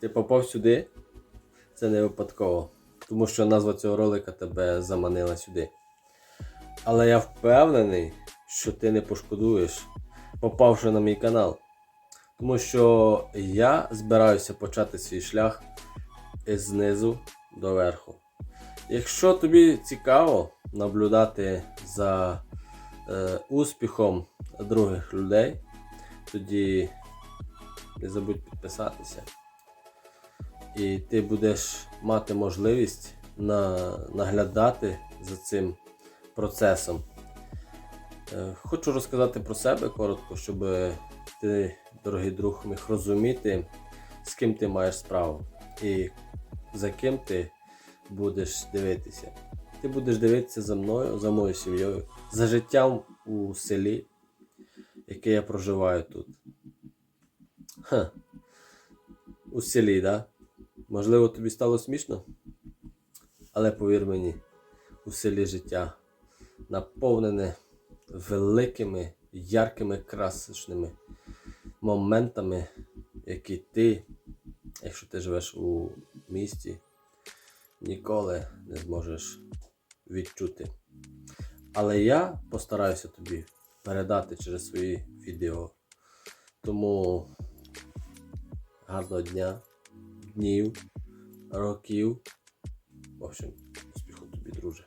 Ти попав сюди, це не випадково. Тому що назва цього ролика тебе заманила сюди. Але я впевнений, що ти не пошкодуєш, попавши на мій канал. Тому що я збираюся почати свій шлях знизу до верху. Якщо тобі цікаво наблюдати за е, успіхом других людей, тоді не забудь підписатися. І ти будеш мати можливість на, наглядати за цим процесом. Е, Хочу розказати про себе коротко, щоб ти, дорогий друг, міг розуміти, з ким ти маєш справу і за ким ти будеш дивитися. Ти будеш дивитися за мною, за моєю сім'єю, за життям у селі, яке я проживаю тут. Ха. У селі, да? Можливо, тобі стало смішно? Але повір мені, у селі життя наповнене великими, яркими, красочними моментами, які ти, якщо ти живеш у місті, ніколи не зможеш відчути. Але я постараюся тобі передати через свої відео. Тому гарного дня, днів, років. В общем, успіху тобі, друже.